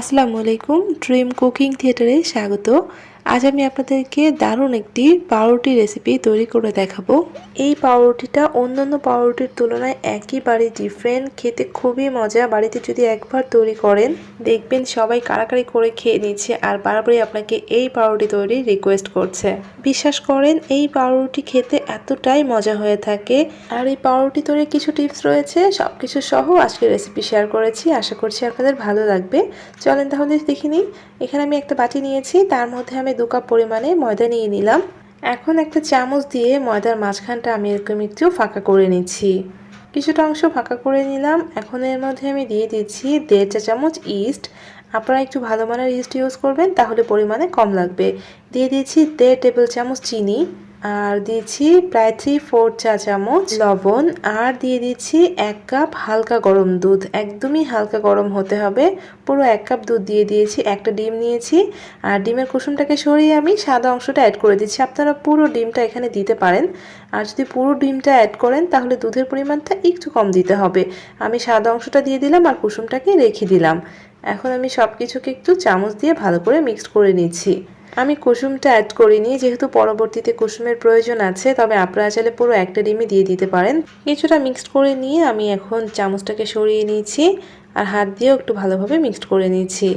আসসালামু আলাইকুম dream cooking থিয়েটারে স্বাগত। আজ আমি আপনাদেরকে দারুণ একটি পাউরুটি রেসিপি তৈরি করে দেখাবো। এই পাউরুটিটা অন্যান্য পাউরুটির তুলনায় একেবারে ডিফারেন্ট খেতে খুবই মজা। বাড়িতে যদি একবার তৈরি করেন, দেখবেন সবাই কারাকারি করে খেয়ে নিচ্ছে আর বারবারই আপনাকে এই পাউরুটি তৈরির রিকোয়েস্ট করছে। বিশ্বাস করেন, এই পাউরুটি খেতে এতটাই মজা হয়ে থাকে। আর এই পাউরুটি তৈরির কিছু টিপস রয়েছে সব কিছু সহ আজকে রেসিপি শেয়ার করেছি। আশা করছি আপনাদের ভালো লাগবে। চলেন তাহলে দেখিনি এখানে আমি একটা বাটি নিয়েছি, তার মধ্যে আমি দু কাপ পরিমাণে ময়দা নিয়ে নিলাম। এখন একটা চামচ দিয়ে ময়দার মাঝখানটা আমি এরকম একটু ফাঁকা করে নিচ্ছি। কিছুটা অংশ ফাঁকা করে নিলাম। এখন এর মধ্যে আমি দিয়ে দিচ্ছি দেড় চা চামচ ইস্ট। আপনারা একটু ভালো মানের ইস্ট ইউজ করবেন, তাহলে পরিমাণে কম লাগবে। দিয়ে দিয়েছি দেড় টেবিল চামচ চিনি। আর দিয়েছি প্রায় থ্রি ফোর চা চামচ লবণ, আর দিয়ে দিচ্ছি এক কাপ হালকা গরম দুধ। একদমই হালকা গরম হতে হবে। পুরো এক কাপ দুধ দিয়ে দিয়েছি, একটা ডিম নিয়েছি। আর ডিমের কুসুমটাকে সরিয়ে আমি সাদা অংশটা অ্যাড করে দিচ্ছি। আপনারা পুরো ডিমটা এখানে দিতে পারেন। আর যদি পুরো ডিমটা অ্যাড করেন, তাহলে দুধের পরিমাণটা একটু কম দিতে হবে। আমি সাদা অংশটা দিয়ে দিলাম আর কুসুমটাকে রেখে দিলাম। এখন আমি সব কিছুকে একটু চামচ দিয়ে ভালো করে মিক্সড করে নিচ্ছি। আমি কুসুমটা অ্যাড করিনি, যেহেতু পরবর্তীতে কুসুমের প্রয়োজন আছে, তবে আপনারা চাইলে পুরো একটা ডিমই দিয়ে দিতে পারেন। কিছুটা মিক্সড করে নিয়ে আমি এখন চামচটাকে সরিয়ে নিয়েছি, আর হাত দিয়েও একটু ভালোভাবে মিক্সড করে নিয়েছি।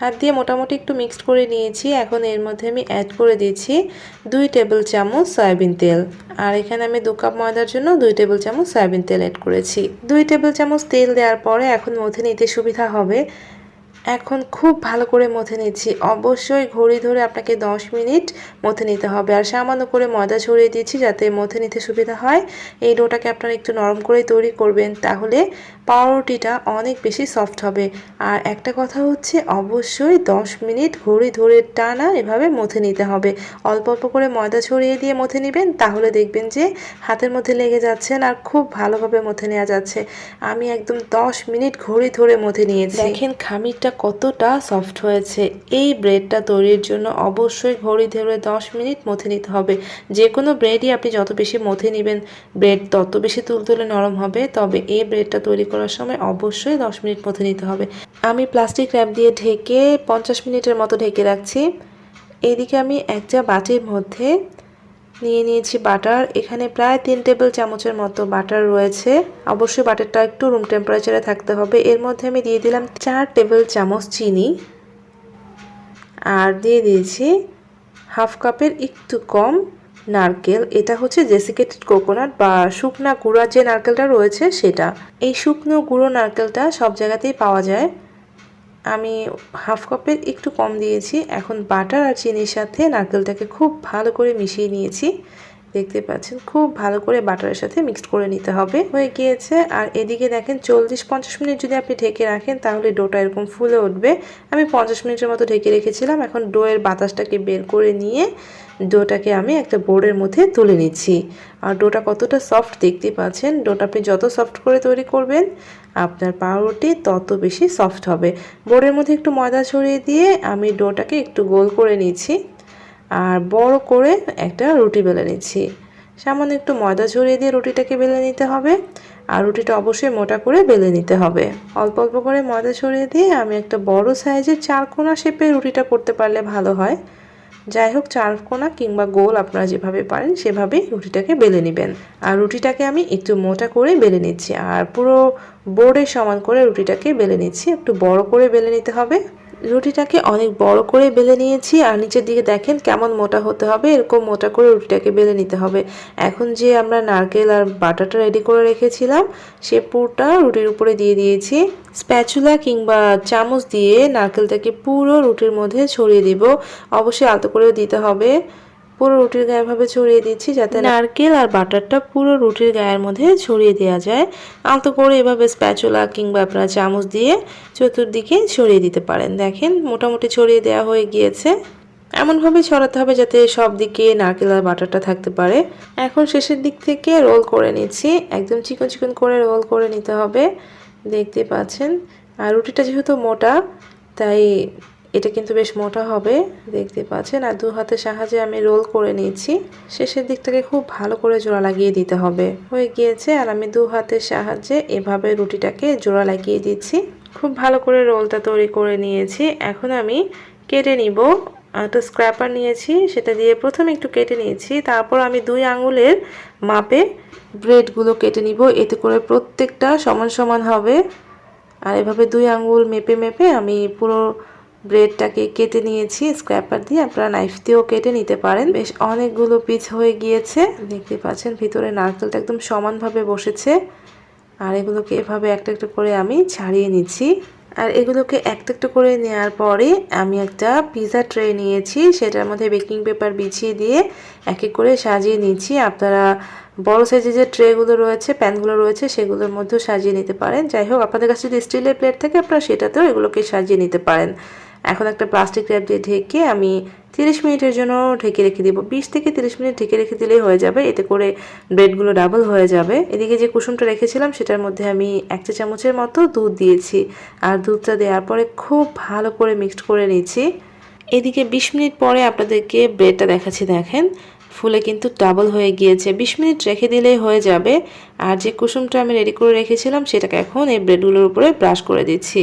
হাত দিয়ে মোটামুটি একটু মিক্সড করে নিয়েছি, এখন এর মধ্যে আমি অ্যাড করে দিয়েছি দুই টেবিল চামচ সয়াবিন তেল। আর এখানে আমি দু কাপ ময়দার জন্য দুই টেবিল চামচ সয়াবিন তেল অ্যাড করেছি। দুই টেবিল চামচ তেল দেওয়ার পরে এখন মধ্যে নিতে সুবিধা হবে। এখন খুব ভালো করে মথে নিচ্ছি। অবশ্যই ঘড়ি ধরে আপনাকে 10 মিনিট মথে নিতে হবে। আর সামান্য করে ময়দা ছড়িয়ে দিয়েছি যাতে মথে নিতে সুবিধা হয়। এই ডোটাকে আপনারা একটু নরম করে তৈরি করবেন, তাহলে পাউরুটিটা অনেক বেশি সফট হবে। আর একটা কথা হচ্ছে, অবশ্যই 10 মিনিট ঘড়ি ধরে টানা এভাবে মথে নিতে হবে। অল্প অল্প করে ময়দা ছড়িয়ে দিয়ে মথে নেবেন, তাহলে দেখবেন যে হাতের মধ্যে লেগে যাচ্ছেন আর খুব ভালোভাবে মথে নেওয়া যাচ্ছে। আমি একদম 10 মিনিট ঘড়ি ধরে মথে নিয়েছি। দেখেন, খামিরটা কতটা সফট হয়েছে। এই ব্রেডটা তৈরির জন্য অবশ্যই ঘড়ি ধরে 10 মিনিট মথে নিতে হবে। যে কোনো ব্রেডই আপনি যত বেশি মথে নেবেন, ব্রেড তত বেশি তুলতুলে নরম হবে। তবে এই ব্রেডটা তৈরি করার সময় অবশ্যই 10 মিনিট মথে নিতে হবে। আমি প্লাস্টিক র্যাপ দিয়ে ঢেকে পঞ্চাশ মিনিটের মতো ঢেকে রাখছি। এইদিকে আমি একটা বাটির মধ্যে নিয়ে নিয়েছি বাটার। এখানে প্রায় তিন টেবিল চামচের মতো বাটার রয়েছে। অবশ্যই বাটারটা একটু রুম টেম্পারেচারে থাকতে হবে। এর মধ্যে আমি দিয়ে দিলাম চার টেবিল চামচ চিনি। আর দিয়ে দিয়েছি হাফ কাপের একটু কম নারকেল। এটা হচ্ছে জেসিকেটেড কোকোনাট বা শুকনা গুঁড়া যে নারকেলটা রয়েছে সেটা। এই শুকনো গুঁড়ো নারকেলটা সব জায়গাতেই পাওয়া যায়। আমি হাফ কাপের একটু কম দিয়েছি। এখন বাটার আর চিনির সাথে নারকেলটাকে খুব ভালো করে মিশিয়ে নিয়েছি। দেখতে পাচ্ছেন, খুব ভালো করে বাটারের সাথে মিক্সড করে নিতে হবে। হয়ে গিয়েছে। আর এদিকে দেখেন, চল্লিশ পঞ্চাশ মিনিট যদি আপনি ঢেকে রাখেন, তাহলে ডোটা এরকম ফুলে উঠবে। আমি পঞ্চাশ মিনিটের মতো ঢেকে রেখেছিলাম। এখন ডোয়ের বাতাসটাকে বের করে নিয়ে ডোটাকে আমি একটা বোর্ডের মধ্যে তুলে নিচ্ছি। আর ডোটা কতটা সফট দেখতে পাচ্ছেন। ডোটা আপনি যত সফট করে তৈরি করবেন আপনার পাউরুটি তত বেশি সফট হবে। বোর্ডের মধ্যে একটু ময়দা ছড়িয়ে দিয়ে আমি ডোটাকে একটু গোল করে নিচ্ছি আর বড় করে একটা রুটি বেলে নিচ্ছি। সামান্য একটু ময়দা ছড়িয়ে দিয়ে রুটিটাকে বেলে নিতে হবে আর রুটিটা অবশ্যই মোটা করে বেলে নিতে হবে। অল্প অল্প করে ময়দা ছড়িয়ে দিয়ে আমি একটা বড় সাইজের চারকোনা শেপে রুটিটা করতে পারলে ভালো হয়। যাই হোক, চারকোনা কিংবা গোল আপনারা যেভাবে পারেন, সেভাবে রুটিটাকে বেলে নেবেন। আর রুটিটাকে আমি একটু মোটা করে বেলে নিচ্ছি। আর পুরো বোর্ডের সমান করে রুটিটাকে বেলে নিচ্ছি। একটু বড় করে বেলে নিতে হবে। রুটিটাকে অনেক বড় করে বেলে নিয়েছি আর নিচের দিকে দেখেন কেমন মোটা হতে হবে, এরকম মোটা করে রুটিটাকে বেলে নিতে হবে। এখন যে আমরা নারকেল আর বাটারটা রেডি করে রেখেছিলাম, সে পুরোটা রুটির উপরে দিয়ে দিয়েছি। স্প্যাচুলা কিংবা চামচ দিয়ে নারকেলটাকে পুরো রুটির মধ্যে ছড়িয়ে দিব। অবশ্যই আলতো করেও দিতে হবে। পুরো রুটির গায়ে ভাবে ছড়িয়ে দিচ্ছি যাতে নারকেল আর বাটারটা পুরো রুটির গায়ের মধ্যে ছড়িয়ে দেওয়া যায়। আলতো করে এভাবে স্প্যাচুলা কিংবা আপনারা চামচ দিয়ে চতুর্দিকে ছড়িয়ে দিতে পারেন। দেখেন, মোটামুটি ছড়িয়ে দেওয়া হয়ে গিয়েছে। এমনভাবে ছড়াতে হবে যাতে সব দিকে নারকেল আর বাটারটা থাকতে পারে। এখন শেষের দিক থেকে রোল করে নিচ্ছি। একদম চিকন চিকন করে রোল করে নিতে হবে। দেখতে পাচ্ছেন? আর রুটিটা যেহেতু মোটা, তাই এটা কিন্তু বেশ মোটা হবে, দেখতে পাচ্ছেন। আর দু হাতের সাহায্যে আমি রোল করে নিয়েছি। শেষের দিকটাকে খুব ভালো করে জোড়া লাগিয়ে দিতে হবে। হয়ে গিয়েছে, আর আমি দু হাতের সাহায্যে এভাবে রুটিটাকে জোড়া লাগিয়ে দিচ্ছি। খুব ভালো করে রোলটা তৈরি করে নিয়েছি। এখন আমি কেটে নিব। একটা স্ক্র্যাপার নিয়েছি, সেটা দিয়ে প্রথমে একটু কেটে নিয়েছি। তারপর আমি দুই আঙুলের মাপে ব্রেডগুলো কেটে নিব। এতে করে প্রত্যেকটা সমান সমান হবে। আর এভাবে দুই আঙুল মেপে মেপে আমি পুরো ব্রেডটাকে কেটে নিয়েছি স্ক্র্যাপার দিয়ে। আপনারা নাইফ দিয়েও কেটে নিতে পারেন। বেশ অনেকগুলো পিস হয়ে গিয়েছে। দেখতে পাচ্ছেন, ভিতরে নারকেলটা একদম সমানভাবে বসেছে। আর এগুলোকে এভাবে একটা একটা করে আমি ছাড়িয়ে নিচ্ছি। আর এগুলোকে একটা একটা করে নেওয়ার পরে আমি একটা পিৎজা ট্রে নিয়েছি। সেটার মধ্যে বেকিং পেপার বিছিয়ে দিয়ে এক এক করে সাজিয়ে নিচ্ছি। আপনারা বড় সাইজের যে ট্রেগুলো রয়েছে প্যানগুলো রয়েছে, সেগুলোর মধ্যেও সাজিয়ে নিতে পারেন। যাই হোক, আপনাদের কাছে যদি স্টিলের প্লেট থাকে, আপনারা সেটাতেও এগুলোকে সাজিয়ে নিতে পারেন। এখন একটা প্লাস্টিক র্যাপ দিয়ে ঢেকে আমি তিরিশ মিনিটের জন্য ঢেকে রেখে দিব। বিশ থেকে তিরিশ মিনিট ঢেকে রেখে দিলেই হয়ে যাবে, এতে করে ব্রেডগুলো ডাবল হয়ে যাবে। এদিকে যে কুসুমটা রেখেছিলাম, সেটার মধ্যে আমি এক চা চামচের মতো দুধ দিয়েছি। আর দুধটা দেওয়ার পরে খুব ভালো করে মিক্সড করে নিয়েছি। এদিকে বিশ মিনিট পরে আপনাদেরকে ব্রেডটা দেখাচ্ছি, দেখেন। ফুলে কিন্তু ডাবল হয়ে গিয়েছে। বিশ মিনিট রেখে দিলেই হয়ে যাবে। আর যে কুসুমটা আমি রেডি করে রেখেছিলাম, সেটাকে এখন এই ব্রেডগুলোর উপরে ব্রাশ করে দিচ্ছি।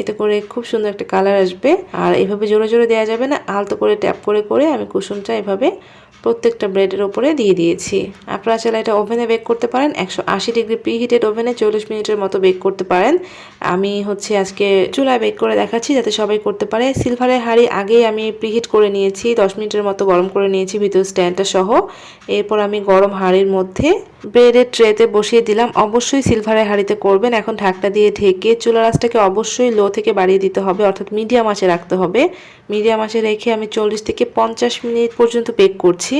এতে করে খুব সুন্দর একটা কালার আসবে। আর এভাবে জোরে জোরে দেওয়া যাবে না, আলতো করে ট্যাপ করে করে আমি কুসুমটা এভাবে প্রত্যেকটা ব্রেডের ওপরে দিয়ে দিয়েছি। আপনারা চাইলে এটা ওভেনে বেক করতে পারেন। একশো আশি ডিগ্রি প্রি হিটেড ওভেনে চল্লিশ মিনিটের মতো বেক করতে পারেন। আমি হচ্ছে আজকে চুলায় বেক করে দেখাচ্ছি, যাতে সবাই করতে পারে। সিলভারের হাঁড়ি আগেই আমি প্রিহিট করে নিয়েছি, দশ মিনিটের মতো গরম করে নিয়েছি ভিতর স্ট্যান্ডটা সহ। এরপর আমি গরম হাঁড়ির মধ্যে ব্রেডের ট্রেতে বসিয়ে দিলাম। অবশ্যই সিলভারের হাঁড়িতে করবেন। এখন ঢাকটা দিয়ে ঢেকে চুলা রাসটাকে অবশ্যই লো থেকে বাড়িয়ে দিতে হবে, অর্থাৎ মিডিয়াম আঁচে রাখতে হবে। মিডিয়াম আঁচে রেখে আমি চল্লিশ থেকে পঞ্চাশ মিনিট পর্যন্ত বেক করছি।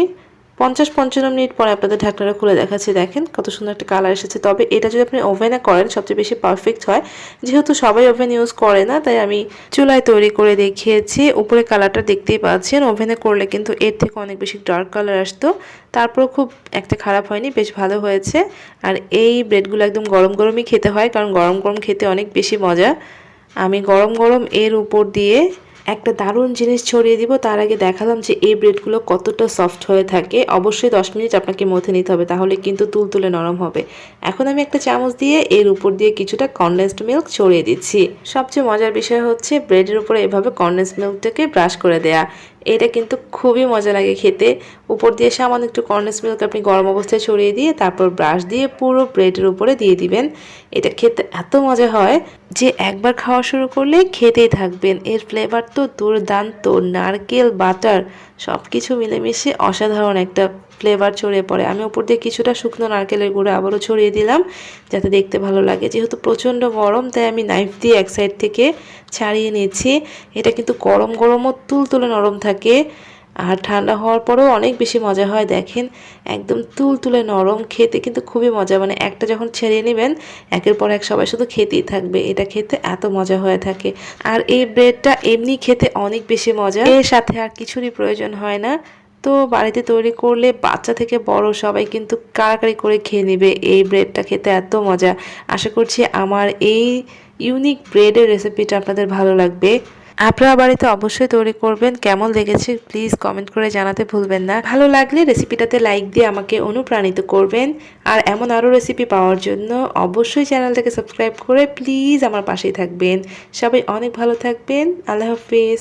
পঞ্চাশ পঞ্চান্ন মিনিট পরে আপনাদের ঢাকনাটা খুলে দেখাচ্ছি, দেখেন কত সুন্দর একটা কালার এসেছে। তবে এটা যদি আপনি ওভেনে করেন, সবচেয়ে বেশি পারফেক্ট হয়। যেহেতু সবাই ওভেন ইউজ করে না, তাই আমি চুলায় তৈরি করে দেখিয়েছি। উপরে কালারটা দেখতেই পাচ্ছেন। ওভেনে করলে কিন্তু এর থেকে অনেক বেশি ডার্ক কালার আসতো। তারপরও খুব একটা খারাপ হয়নি, বেশ ভালো হয়েছে। আর এই ব্রেডগুলো একদম গরম গরমই খেতে হয়, কারণ গরম গরম খেতে অনেক বেশি মজা। আমি গরম গরম এর উপর দিয়ে একটা দারুণ জিনিস ছড়িয়ে দিব, তার আগে দেখালাম যে এই ব্রেডগুলো কতটা সফট হয়ে থাকে। অবশ্যই দশ মিনিট আপনাকে মথে নিতে হবে, তাহলে কিন্তু তুলতুলে নরম হবে। এখন আমি একটা চামচ দিয়ে এর উপর দিয়ে কিছুটা কনডেন্সড মিল্ক ছড়িয়ে দিচ্ছি। সবচেয়ে মজার বিষয় হচ্ছে, ব্রেডের উপরে এভাবে কনডেন্স মিল্কটাকে ব্রাশ করে দেয়া। এটা কিন্তু খুবই মজা লাগে খেতে। উপর দিয়ে সামান্য একটু কর্নেস মিল্ক আপনি গরম অবস্থায় ছড়িয়ে দিয়ে, তারপর ব্রাশ দিয়ে পুরো ব্রেডের উপরে দিয়ে দিবেন। এটা খেতে এত মজা হয় যে একবার খাওয়া শুরু করলে খেতেই থাকবেন। এর ফ্লেভার তো দুর্দান্ত, নারকেল বাটার সব কিছু মিলেমিশে অসাধারণ একটা ফ্লেভার ছড়িয়ে পড়ে। আমি উপর দিয়ে কিছুটা শুকনো নারকেলের গুঁড়ো আবারও ছড়িয়ে দিলাম, যাতে দেখতে ভালো লাগে। যেহেতু প্রচণ্ড গরম, তাই আমি নাইফ দিয়ে এক সাইড থেকে ছাড়িয়ে নিয়েছি। এটা কিন্তু গরম গরমও তুলতুলে নরম থাকে আর ঠান্ডা হওয়ার পরেও অনেক বেশি মজা হয়, দেখেন। একদম তুল তুলে নরম, খেতে কিন্তু খুবই মজা। মানে একটা যখন ছেড়ে নেবেন, একের পর এক সবাই শুধু খেতেই থাকবে। এটা খেতে এত মজা হয়ে থাকে। আর এই ব্রেডটা এমনি খেতে অনেক বেশি মজা। এর সাথে আর কিছুরই প্রয়োজন হয় না। তো বাড়িতে তৈরি করলে বাচ্চা থেকে বড় সবাই কিন্তু কাড়াকাড়ি করে খেয়ে নেবে। এই ব্রেডটা খেতে এত মজা। আশা করছি আমার এই ইউনিক ব্রেডের রেসিপিটা আপনাদের ভালো লাগবে। আপনারা বাড়িতে অবশ্যই তৈরি করবেন। কেমন লেগেছে প্লিজ কমেন্ট করে জানাতে ভুলবেন না। ভালো লাগলে রেসিপিটাতে লাইক দিয়ে আমাকে অনুপ্রাণিত করবেন। আর এমন আরও রেসিপি পাওয়ার জন্য অবশ্যই চ্যানেলটাকে সাবস্ক্রাইব করে প্লিজ আমার পাশেই থাকবেন। সবাই অনেক ভালো থাকবেন। আল্লাহ হাফিজ।